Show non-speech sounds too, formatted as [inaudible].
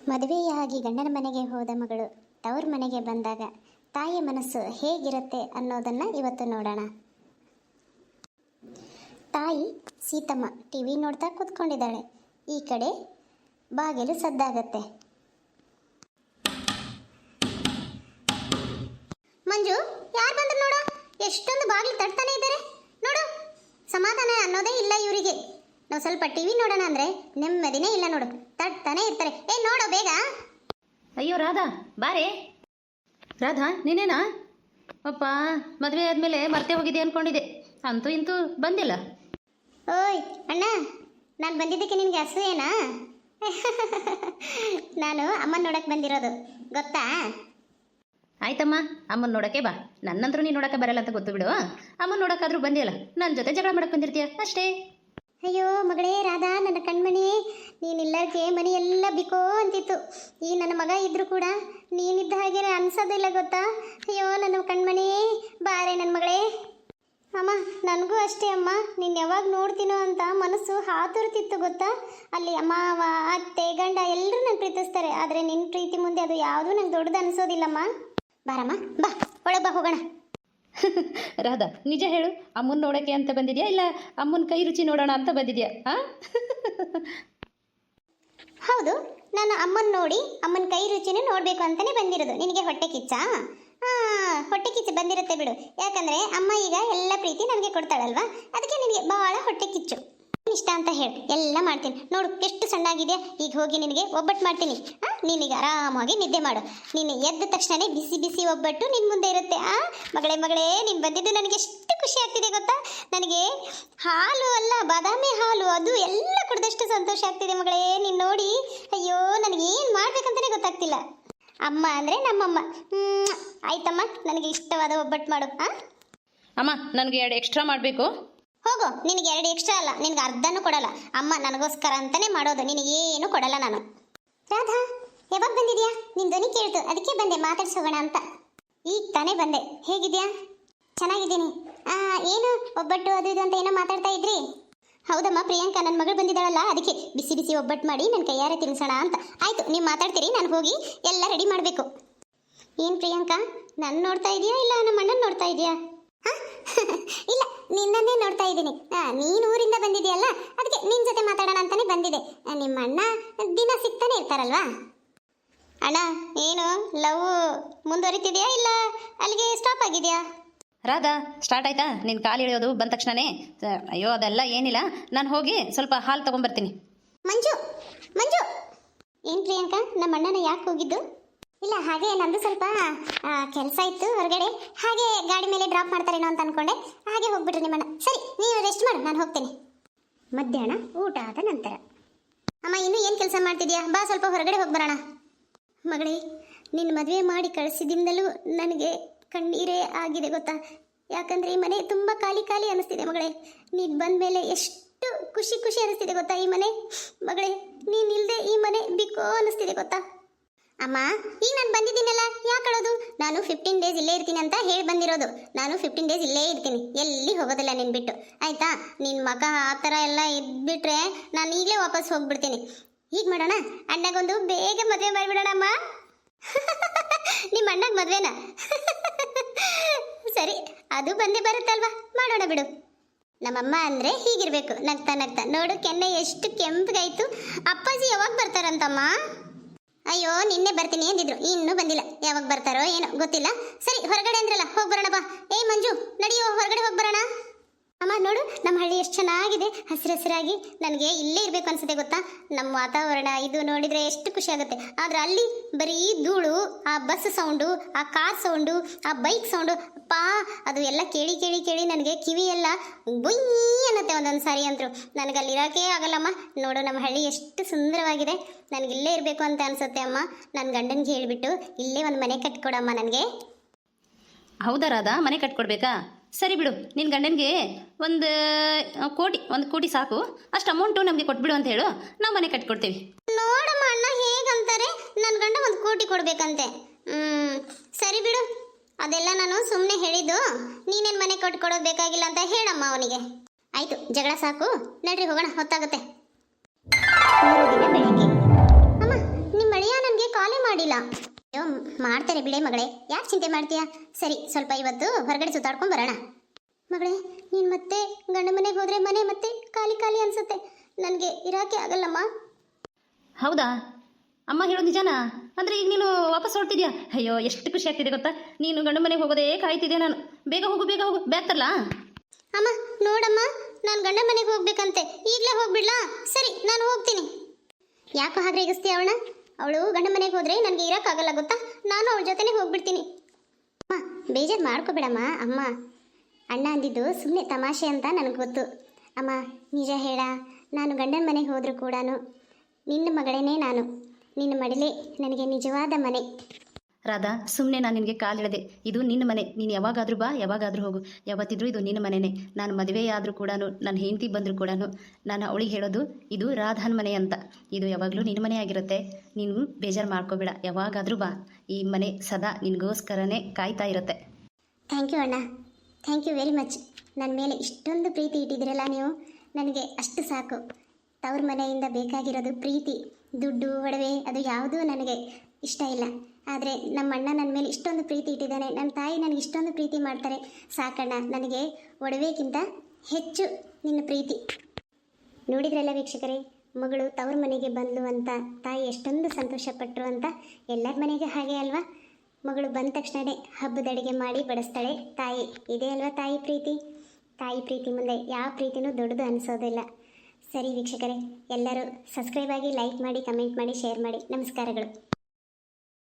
ಮದುವೆಯಾಗಿ ಗಂಡನ ಮನೆಗೆ ಹೋದ ಮಗಳು ತವ್ರ ಮನೆಗೆ ಬಂದಾಗ ತಾಯಿಯ ಮನಸ್ಸು ಹೇಗಿರುತ್ತೆ ಅನ್ನೋದನ್ನ ಇವತ್ತು ನೋಡೋಣ. ತಾಯಿ ಸೀತಮ್ಮ ಟಿ ವಿ ನೋಡ್ತಾ ಕೂತ್ಕೊಂಡಿದ್ದಾಳೆ. ಈ ಕಡೆ ಬಾಗಿಲು ಸದ್ದಾಗತ್ತೆ. ಮಂಜು, ಯಾರು ಬಂದ್ರು ನೋಡು? ಎಷ್ಟೊಂದು ಬಾಗಿಲು ತಡ್ತಾನೆ ಇದ್ದಾರೆ. ನೋಡು, ಸಮಾಧಾನ ಅನ್ನೋದೇ ಇಲ್ಲ ನಾವು ಸ್ವಲ್ಪ ಟಿವಿ ನೋಡೋಣ ಅಂದ್ರೆ ನೆಮ್ಮದಿನೇ ಇಲ್ಲ ನೋಡು. ತಟ್ತಾನೆ ಇರ್ತಾರೆ. ಏ ನೋಡು ಬೇಗ. ಅಯ್ಯೋ ರಾಧಾ ಬಾರೆ. ರಾಧಾ ನೀನೇನಾ? ಅಪ್ಪ ಮದುವೆ ಆದಮೇಲೆ ಮರ್ತೆ ಹೋಗಿದೆ ಅನ್ಕೊಂಡಿದ್ದೆ. ಅಂತೂ ಇಂತೂ ಬಂದಿಲ್ಲ. ಓಯ್ ಅಣ್ಣ ನಾನು ಬಂದಿದ್ದಕ್ಕೆ ನಿನಗೆ ಅಸೂಯೇನಾ ನಾನು ಅಮ್ಮನ ನೋಡಕ್ ಬಂದಿರೋದು. ಗೊತ್ತಾ? ಆಯ್ತಮ್ಮ ಅಮ್ಮನ ನೋಡಕ್ಕೆ ಬಾ. ನನ್ನಂತರೂ ನೀನು ನೋಡಕ್ಕೆ ಬರಲ್ಲ ಅಂತ ಗೊತ್ತು ಬಿಡು ಅಮ್ಮನ ನೋಡಕ್ಕಾದ್ರೂ ಬಂದಿಲ್ಲ ನನ್ನ ಜೊತೆ ಜಗಳ ಮಾಡಕ್ಕೆ ಬಂದಿರ್ತೀಯ? ಅಷ್ಟೇ. ಅಯ್ಯೋ ಮಗಳೇ ರಾಧಾ, ನನ್ನ ಕಣ್ಮಣಿ ನೀನಿಲ್ಲಕ್ಕೆ ಮನೆ ಎಲ್ಲ ಬಿಕೋ ಅಂತಿತ್ತು. ಈ ನನ್ನ ಮಗ ಇದ್ರು ಕೂಡ ನೀನಿದ್ದ ಹಾಗೆ ಅನ್ಸೋದಿಲ್ಲ ಗೊತ್ತಾ? ಅಯ್ಯೋ ನನ್ನ ಕಣ್ಮಣಿ, ಬಾರೆ ನನ್ನ ಮಗಳೇ. ಅಮ್ಮ, ನನಗೂ ಅಷ್ಟೇ ಅಮ್ಮ. ನೀನು ಯಾವಾಗ ನೋಡ್ತೀನೋ ಅಂತ ಮನಸ್ಸು ಹಾತುರ್ತಿತ್ತು ಗೊತ್ತಾ? ಅಲ್ಲಿ ಅಮ್ಮ ಅತ್ತೆ, ಗಂಡ ಎಲ್ಲರೂ ನನ್ನ ಪ್ರೀತಿಸ್ತಾರೆ. ಆದರೆ ನಿನ್ನ ಪ್ರೀತಿ ಮುಂದೆ ಅದು ಯಾವುದೂ ನಂಗೆ ದೊಡ್ಡದು ಅನಿಸೋದಿಲ್ಲಮ್ಮ. ಬಾರಮ್ಮ, ಬಾ, ಒಳಗೆ ಬಾ ಹೋಗೋಣ. [laughs] ರಾಧಾ, ನಿಜ ಹೇಳು, ಅಮ್ಮನ್ ನೋಡಕ್ಕೆ ಅಂತ ಬಂದಿದ್ಯಾ ಇಲ್ಲ ಅಮ್ಮನ ಕೈ ರುಚಿ ನೋಡೋಣ ಅಂತ ಬಂದಿದ್ಯಾ [laughs] ಹೌದು, ನಾನು ಅಮ್ಮನ್ ನೋಡಿ ಅಮ್ಮನ ಕೈ ರುಚಿನೇ ನೋಡಬೇಕು ಅಂತಲೇ ಬಂದಿರೋದು. ನಿನಗೆ ಹೊಟ್ಟೆ ಕಿಚ್ಚಾ? ಹೊಟ್ಟೆ ಕಿಚ್ಚು ಬಂದಿರುತ್ತೆ ಬಿಡು. ಯಾಕಂದರೆ ಅಮ್ಮ ಈಗ ಎಲ್ಲ ಪ್ರೀತಿ ನನಗೆ ಕೊಡ್ತಾಳಲ್ವಾ? ಅದಕ್ಕೆ ನಿನಗೆ ಭಾಳ ಹೊಟ್ಟೆ ಕಿಚ್ಚು. ಇಷ್ಟ ಅಂತ ಹೇಳಿ, ಎಲ್ಲ ಮಾಡ್ತೀನಿ. ನೋಡು, ಎಷ್ಟು ಸಣ್ಣಾಗಿದೆಯಾ? ಈಗ ಹೋಗಿ ನಿನಗೆ ಒಬ್ಬಟ್ಟು ಮಾಡ್ತೀನಿ ನೀನೀಗ ಆರಾಮಾಗಿ ನಿದ್ದೆ ಮಾಡು. ನೀನು ಎದ್ದ ತಕ್ಷಣನೇ ಬಿಸಿ ಬಿಸಿ ಒಬ್ಬಟ್ಟು ನಿನ್ನ ಮುಂದೆ ಇರುತ್ತೆ ಆ? ಮಗಳೇ ಮಗಳೇ ನೀನು ಬಂದಿದ್ದು ನನಗೆ ಎಷ್ಟು ಖುಷಿ ಆಗ್ತಿದೆ ಗೊತ್ತಾ? ನನಗೆ ಹಾಲು ಅಲ್ಲ ಬಾದಾಮಿ ಹಾಲು ಅದು ಎಲ್ಲ ಕುಡಿದಷ್ಟು ಸಂತೋಷ ಆಗ್ತಿದೆ ಮಗಳೇ. ನೀನು ನೋಡಿ ಅಯ್ಯೋ ನನಗೆ ಏನು ಮಾಡ್ಬೇಕಂತಲೇ ಗೊತ್ತಾಗ್ತಿಲ್ಲ. ಅಮ್ಮ ಅಂದರೆ ನಮ್ಮಮ್ಮ. ಹ್ಞೂ ಆಯ್ತಮ್ಮ ನನಗೆ ಇಷ್ಟವಾದ ಒಬ್ಬಟ್ಟು ಮಾಡು ಹಾಂ ಅಮ್ಮ ನನಗೆ ಎರಡು ಎಕ್ಸ್ಟ್ರಾ ಮಾಡಬೇಕು. ಹೋಗು ನಿನಗೆ ಎರಡು ಎಕ್ಸ್ಟ್ರಾ ಅಲ್ಲ ನಿನಗೆ ಅರ್ಧನೂ ಕೊಡಲ್ಲ. ಅಮ್ಮ ನನಗೋಸ್ಕರ ಅಂತಲೇ ಮಾಡೋದು ನಿನಗೇನು ಕೊಡಲ್ಲ ನಾನು. ರಾಧಾ ಯಾವಾಗ ಬಂದಿದ್ಯಾ? ನಿನ್ ಧ್ವನಿ ಕೇಳ್ತು ಅದಕ್ಕೆ ಬಂದೆ ಮಾತಾಡ್ಸೋಗೋಣ ಅಂತ. ಈಗ ತಾನೇ ಬಂದೆ. ಹೇಗಿದ್ಯಾ? ಚೆನ್ನಾಗಿದ್ದೀನಿ. ಆ, ಏನು? ಒಬ್ಬಟ್ಟು ಅದು ಇದು ಅಂತ ಏನೋ ಮಾತಾಡ್ತಾ ಇದ್ರಿ? ಹೌದಮ್ಮ ಪ್ರಿಯಾಂಕಾ ನನ್ನ ಮಗಳು ಬಂದಿದ್ದಾಳಲ್ಲ ಅದಕ್ಕೆ ಬಿಸಿ ಬಿಸಿ ಒಬ್ಬಟ್ಟು ಮಾಡಿ ನನ್ನ ಕೈಯಾರೆ ತಿನ್ಸೋಣ ಅಂತ. ಆಯ್ತು ನೀವು ಮಾತಾಡ್ತೀರಿ ನಾನು ಹೋಗಿ ಎಲ್ಲ ರೆಡಿ ಮಾಡಬೇಕು. ಏನು ಪ್ರಿಯಾಂಕಾ ನನ್ನ ನೋಡ್ತಾ ಇದೀಯಾ ಇಲ್ಲ ನಮ್ಮ ಅಣ್ಣನ ನೋಡ್ತಾ ಇದೀಯಾ? [laughs] ಇಲ್ಲ ನಿನ್ನನ್ನೇ ನೋಡ್ತಾ ಇದ್ದೀನಿ. ನೀನು ಊರಿಂದ ಬಂದಿದೆಯಲ್ಲ ಅದಕ್ಕೆ ನಿನ್ನ ಜೊತೆ ಮಾತಾಡೋಣ ಅಂತಾನೆ ಬಂದಿದೆ ನಿಮ್ಮ ಅಣ್ಣ ದಿನ ಸಿಗ್ತಾನೆ ಇರ್ತಾರಲ್ವಾ? ಅಣ್ಣ ಏನು? ಲವ್ ಮುಂದುವರಿತಿದೆಯಾ ಇಲ್ಲ ಅಲ್ಲಿಗೆ ಸ್ಟಾಪ್ ಆಗಿದೆಯಾ? ರಾಧಾ ಸ್ಟಾರ್ಟ್ ಆಯ್ತಾ? ನಿನ್ನ ಕಾಲು ಇಳಿಯೋದು ಬಂದ ತಕ್ಷಣನೇ. ಅಯ್ಯೋ ಅದೆಲ್ಲ ಏನಿಲ್ಲ. ನಾನು ಹೋಗಿ ಸ್ವಲ್ಪ ಹಾಲು ತೊಗೊಂಬರ್ತೀನಿ. ಮಂಜು ಮಂಜು! ಏನು ಪ್ರಿಯಾಂಕಾ ನಮ್ಮ ಅಣ್ಣನ ಯಾಕೆ ಹೋಗಿದ್ದು? ಇಲ್ಲ ಹಾಗೆ ನಂದು ಸ್ವಲ್ಪ ಕೆಲಸ ಇತ್ತು ಹೊರಗಡೆ. ಹಾಗೆ ಗಾಡಿ ಮೇಲೆ ಡ್ರಾಪ್ ಮಾಡ್ತಾರೇನೋ ಅಂತ ಅನ್ಕೊಂಡೆ. ಹಾಗೆ ಹೋಗ್ಬಿಟ್ರು ನಿಮ್ಮಣ್ಣ. ಸರಿ ನೀವು ರೆಸ್ಟ್ ಮಾಡು ನಾನು ಹೋಗ್ತೇನೆ. ಮಧ್ಯಾಹ್ನ ಊಟ ಆದ ನಂತರ. ಅಮ್ಮ ಇನ್ನೂ ಏನು ಕೆಲಸ ಮಾಡ್ತಿದ್ಯಾ? ಬಾ ಸ್ವಲ್ಪ ಹೊರಗಡೆ ಹೋಗಿ ಬರೋಣ ಮಗಳೇ, ನಿನ್ನ ಮದುವೆ ಮಾಡಿ ಕಳಿಸಿದಿಂದಲೂ ನನಗೆ ಕಣ್ಣೀರೇ ಆಗಿದೆ ಗೊತ್ತಾ? ಯಾಕಂದ್ರೆ ಈ ಮನೆ ತುಂಬ ಖಾಲಿ ಖಾಲಿ ಅನಿಸ್ತಿದೆ ಮಗಳೇ. ನೀನು ಬಂದ ಮೇಲೆ ಎಷ್ಟು ಖುಷಿ ಖುಷಿ ಅನಿಸ್ತಿದೆ ಗೊತ್ತಾ ಈ ಮನೆ? ಮಗಳೇ ನೀನಿಲ್ಲದೆ ಈ ಮನೆ ಬಿಕೋ ಅನಿಸ್ತಿದೆ ಗೊತ್ತಾ? ಅಮ್ಮ, ಈಗ ನಾನು ಬಂದಿದ್ದೀನಲ್ಲ, ಯಾಕೆ ಅಳೋದು? ನಾನು ಫಿಫ್ಟೀನ್ ಡೇಸ್ ಇಲ್ಲೇ ಇರ್ತೀನಿ ಅಂತ ಹೇಳಿ ಬಂದಿರೋದು. ನಾನು ಫಿಫ್ಟೀನ್ ಡೇಸ್ ಇಲ್ಲೇ ಇರ್ತೀನಿ. ಎಲ್ಲಿ ಹೋಗೋದಿಲ್ಲ ನಿನ್ ಬಿಟ್ಟು? ಆಯ್ತಾ? ನಿನ್ನ ಮಗ ಆ ಥರ ಎಲ್ಲ ಇದ್ಬಿಟ್ರೆ ನಾನು ಈಗಲೇ ವಾಪಸ್ ಹೋಗ್ಬಿಡ್ತೀನಿ. ಹೀಗೆ ಮಾಡೋಣ? ಅಣ್ಣಗೊಂದು ಬೇಗ ಮದುವೆ ಮಾಡಿಬಿಡೋಣಮ್ಮ. ನಿಮ್ಮ ಅಣ್ಣಗೆ ಮದುವೆನಾ? ಸರಿ, ಅದು ಬಂದೇ ಬರುತ್ತಲ್ವಾ? ಮಾಡೋಣ ಬಿಡು. ನಮ್ಮಮ್ಮ ಅಂದ್ರೆ ಹೀಗಿರಬೇಕು. ನಗ್ತಾ ನಗ್ತಾ, ನೋಡು ಕೆನ್ನೆ ಎಷ್ಟು ಕೆಂಪಗಾಯಿತು. ಅಪ್ಪಾಜಿ ಯಾವಾಗ ಬರ್ತಾರಂತಮ್ಮ? ಅಯ್ಯೋ, ನಿನ್ನೆ ಬರ್ತೀನಿ ಅಂದಿದ್ರು. ಇನ್ನೂ ಬಂದಿಲ್ಲ. ಯಾವಾಗ ಬರ್ತಾರೋ ಏನೋ ಗೊತ್ತಿಲ್ಲ. ಸರಿ, ಹೊರಗಡೆ ಅಂದ್ರಲ್ಲ ಹೋಗಿ ಬರೋಣ ಬಾ. ಏ ಮಂಜು, ನಡಿಯೋ, ಹೊರಗಡೆ ಹೋಗಿ ಬರೋಣ ಅಮ್ಮ, ನೋಡು ನಮ್ಮ ಹಳ್ಳಿ ಎಷ್ಟು ಚೆನ್ನಾಗಿದೆ. ಹಸಿರು ಹಸಿರಾಗಿ ನನಗೆ ಇಲ್ಲೇ ಇರಬೇಕು ಅನ್ಸುತ್ತೆ ಗೊತ್ತಾ? ನಮ್ಮ ವಾತಾವರಣ, ಇದು ನೋಡಿದ್ರೆ ಎಷ್ಟು ಖುಷಿ ಆಗುತ್ತೆ. ಆದ್ರೆ ಅಲ್ಲಿ ಬರೀ ಧೂಳು, ಆ ಬಸ್ ಸೌಂಡು, ಆ ಕಾರ್ ಸೌಂಡು, ಆ ಬೈಕ್ ಸೌಂಡು ಪಾ ಅದು ಎಲ್ಲ ಕೇಳಿ ಕೇಳಿ ಕೇಳಿ ನನಗೆ ಕಿವಿ ಎಲ್ಲ ಬುಯ್ ಅನ್ನತ್ತೆ ಒಂದೊಂದು ಸಾರಿ ಅಂದ್ರು. ನನಗೆ ಅಲ್ಲಿ ಆಗಲ್ಲಮ್ಮ ನೋಡು ನಮ್ಮ ಹಳ್ಳಿ ಎಷ್ಟು ಸುಂದರವಾಗಿದೆ. ನನಗೆ ಇಲ್ಲೇ ಇರಬೇಕು ಅಂತ ಅನ್ಸುತ್ತೆ ಅಮ್ಮ. ನನ್ನ ಗಂಡನಿಗೆ ಹೇಳಿಬಿಟ್ಟು, ಇಲ್ಲೇ ಒಂದು ಮನೆ ಕಟ್ಕೊಡಮ್ಮ ನನಗೆ. ಹೌದಾ ರಾಧಾ? ಮನೆ ಕಟ್ಕೊಡ್ಬೇಕಾ? ಸರಿ ಬಿಡು ನಿನ್ನ ಗಂಡನಿಗೆ ಒಂದು ಕೋಟಿ ಒಂದು ಕೋಟಿ ಸಾಕು. ಅಷ್ಟು ಅಮೌಂಟು ನಮಗೆ ಕೊಟ್ಬಿಡು ಅಂತ ಹೇಳು. ನಾವು ಮನೆ ಕಟ್ಕೊಡ್ತೀವಿ. ನೋಡಮ್ಮ, ಅಣ್ಣ ಹೇಗಂತಾರೆ? ನನ್ನ ಗಂಡ ಒಂದು ಕೋಟಿ ಕೊಡಬೇಕಂತೆ. ಹ್ಞೂ ಸರಿ ಬಿಡು. ಅದೆಲ್ಲ ನಾನು ಸುಮ್ಮನೆ ಹೇಳಿದ್ದು. ನೀನೇನು ಮನೆ ಕೊಟ್ಕೊಡೋದು ಬೇಕಾಗಿಲ್ಲ ಅಂತ ಹೇಳಮ್ಮ ಅವನಿಗೆ. ಆಯಿತು, ಜಗಳ ಸಾಕು. ನಡ್ರಿ, ಹೋಗೋಣ. ಹೊತ್ತಾಗುತ್ತೆ. ಅಮ್ಮ ದಿನ ಬೆಳಿಗ್ಗೆ ಅಮ್ಮ ನಿಮ್ಮ ಅಳಿಯ ಮಾಡ್ತಾರೆ ಬಿಡೆ ಮಗಳೇ. ಯಾಕೆ ಚಿಂತೆ ಮಾಡ್ತೀಯಾ? ಸರಿ ಸ್ವಲ್ಪ ಇವತ್ತು ಹೊರಗಡೆ ಸುತ್ತಾಡ್ಕೊಂಡು ಬರೋಣ. ಮಗಳೇ ನೀನು ಮತ್ತೆ ಗಂಡ ಮನೆಗೆ ಹೋದ್ರೆ ಮನೆ ಮತ್ತೆ ಖಾಲಿ ಖಾಲಿ ಅನ್ಸುತ್ತೆ. ನನಗೆ ಇರೋಕೆ ಆಗಲ್ಲಮ್ಮ. ಹೌದಾ? ಅಮ್ಮ ಹೇಳೋ ನಿಜಾನಾ? ಅಂದರೆ ಈಗ ನೀನು ವಾಪಸ್ ಹೊರಟಿದ್ಯಾ? ಅಯ್ಯೋ ಎಷ್ಟು ಖುಷಿ ಆಗ್ತಿದೆ ಗೊತ್ತಾ? ನೀನು ಗಂಡ ಮನೆಗೆ ಹೋಗೋದೇ ಕಾಯ್ತಿದ್ದೆ ನಾನು? ಬೇಗ ಹೋಗು ಬೇಗ ಹೋಗು. ಬ್ಯಾಗ್ ತರಲಾ ಅಮ್ಮ ನೋಡಮ್ಮ ನಾನು ಗಂಡ ಮನೆಗೆ ಹೋಗ್ಬೇಕಂತೆ. ಈಗಲೇ ಹೋಗ್ಬಿಡ್ಲಾ? ಸರಿ ನಾನು ಹೋಗ್ತೀನಿ. ಯಾಕೋ ಹಾಗೆ ರೇಗಿಸ್ತೀಯ ಅವಳ ಅವಳು ಗಂಡ ಮನೆಗೆ ಹೋದ್ರೆ ನನಗೆ ಇರೋಕ್ಕಾಗಲ್ಲ ಗೊತ್ತಾ? ನಾನು ಅವಳ ಜೊತೆನೇ ಹೋಗ್ಬಿಡ್ತೀನಿ. ಅಮ್ಮ, ಬೇಜಾರು ಮಾಡ್ಕೋಬೇಡಮ್ಮ, ಅಮ್ಮ. ಅಣ್ಣ ಅಂದಿದ್ದು ಸುಮ್ಮನೆ ತಮಾಷೆ ಅಂತ ನನಗೆ ಗೊತ್ತು. ಅಮ್ಮ, ನಿಜ ಹೇಳ. ನಾನು ಗಂಡನ ಮನೆಗೆ ಹೋದರೂ ಕೂಡ ನಿನ್ನ ಮಗಳೇನೇ ನಾನು. ನಿನ್ನ ಮಡಿಲೇ ನನಗೆ ನಿಜವಾದ ಮನೆ. ರಾಧಾ ಸುಮ್ಮನೆ ನಾನು ನಿನಗೆ ಕಾಲಿಡದೆ ಇದು ನಿನ್ನ ಮನೆ. ನೀನು ಯಾವಾಗಾದರೂ ಬಾ, ಯಾವಾಗಾದರೂ ಹೋಗು. ಯಾವತ್ತಿದ್ರೂ ಇದು ನಿನ್ನ ಮನೆಯೇ ನಾನು ಮದುವೆ ಆದರೂ ಕೂಡ ನನ್ನ ಹೆಂಡತಿ ಬಂದರೂ ಕೂಡ ನಾನು ಅವಳಿಗೆ ಹೇಳೋದು, ಇದು ರಾಧಾನ ಮನೆ ಅಂತ. ಇದು ಯಾವಾಗಲೂ ನಿನ್ನ ಮನೆ ಆಗಿರುತ್ತೆ. ನೀನು ಬೇಜಾರು ಮಾಡ್ಕೋಬೇಡ. ಯಾವಾಗಾದರೂ ಬಾ. ಈ ಮನೆ ಸದಾ ನಿನಗೋಸ್ಕರನೇ ಕಾಯ್ತಾ ಇರುತ್ತೆ. ಥ್ಯಾಂಕ್ ಯು ಅಣ್ಣ. Thank you very much. ನನ್ನ ಮೇಲೆ ಇಷ್ಟೊಂದು ಪ್ರೀತಿ ಇಟ್ಟಿದ್ದೀರಲ್ಲ ನೀವು? ನನಗೆ ಅಷ್ಟು ಸಾಕು. ತವ್ರ ಮನೆಯಿಂದ ಬೇಕಾಗಿರೋದು ಪ್ರೀತಿ, ದುಡ್ಡು, ಒಡವೆ, ಅದು ಯಾವುದೂ ನನಗೆ ಇಷ್ಟ ಇಲ್ಲ. ಆದರೆ ನಮ್ಮ ಅಣ್ಣ ನನ್ನ ಮೇಲೆ ಇಷ್ಟೊಂದು ಪ್ರೀತಿ ಇಟ್ಟಿದ್ದಾನೆ. ನನ್ನ ತಾಯಿ ನನಗೆ ಇಷ್ಟೊಂದು ಪ್ರೀತಿ ಮಾಡ್ತಾರೆ. ಸಾಕಣ್ಣ, ನನಗೆ ಒಡವೆಗಿಂತ ಹೆಚ್ಚು ನಿನ್ನ ಪ್ರೀತಿ. ನೋಡಿದ್ರಲ್ಲ ವೀಕ್ಷಕರೇ, ಮಗಳು ತವ್ರ ಮನೆಗೆ ಬಂದಳು ಅಂತ, ತಾಯಿ ಎಷ್ಟೊಂದು ಸಂತೋಷಪಟ್ಟರು ಅಂತ ಎಲ್ಲರ ಮನೆಗೆ ಹಾಗೆ ಅಲ್ವಾ? ಮಗಳು ಬಂದ ತಕ್ಷಣವೇ ಹಬ್ಬದ ಅಡುಗೆ ಮಾಡಿ ಬಡಿಸ್ತಾಳೆ ತಾಯಿ. ಇದೇ ಅಲ್ವಾ ತಾಯಿ ಪ್ರೀತಿ? ತಾಯಿ ಪ್ರೀತಿ ಮುಂದೆ ಯಾವ ಪ್ರೀತಿನೂ ದೊಡ್ಡದು ಅನಿಸೋದಿಲ್ಲ. ಸರಿ ವೀಕ್ಷಕರೇ, ಎಲ್ಲರೂ ಸಬ್ಸ್ಕ್ರೈಬ್ ಆಗಿ ಲೈಕ್ ಮಾಡಿ ಕಮೆಂಟ್ ಮಾಡಿ ಶೇರ್ ಮಾಡಿ. ನಮಸ್ಕಾರಗಳು.